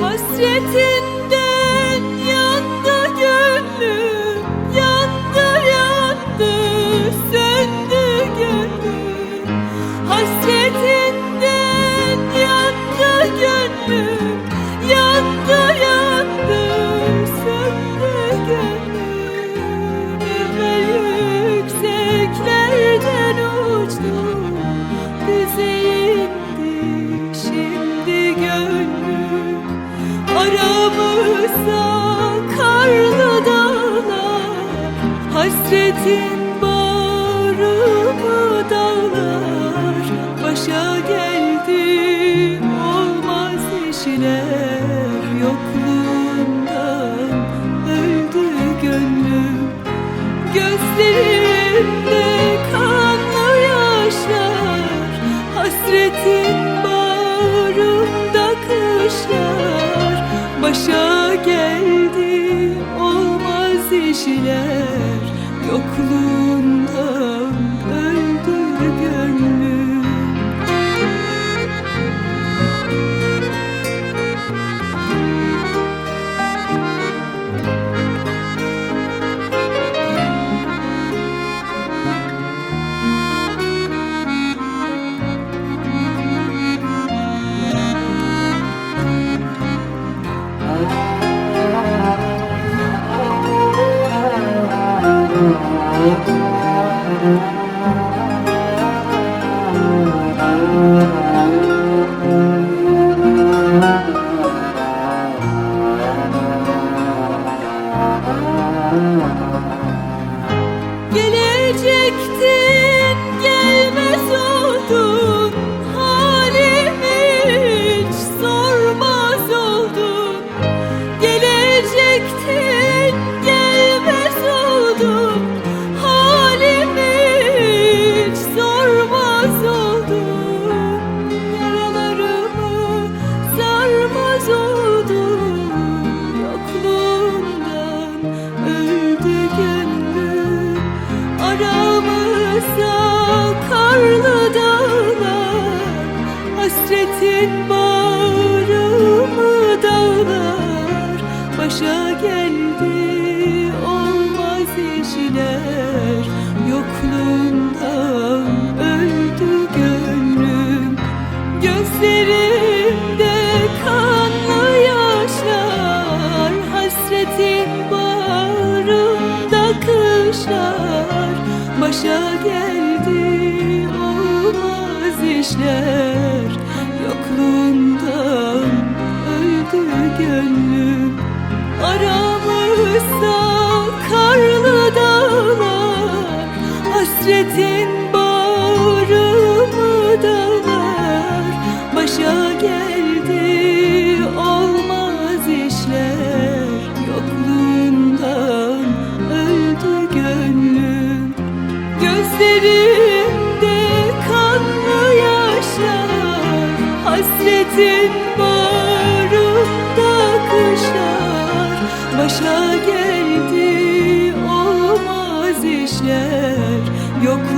Hasretin Hasretin bağrımı dağlar. Başa geldi olmaz işler. Yokluğundan öldü gönlüm. Gözlerimde kanlı yaşlar. Hasretin bağrımda kışlar. Başa geldi olmaz işler Yokluğundan Gelecektin Yokluğundan öldü gönlüm. Gözlerimde kanlı yaşlar Hasretin bağrımda kışlar. Başa geldi olmaz işler Yokluğundan Hasretin bağrımı dağlar Başa geldi olmaz işler. Yokluğundan öldü gönlüm. Gözlerimde kanlı yaşlar. Hasretin bağrımda kışlar. Başa geldi olmaz işler Yokluğundan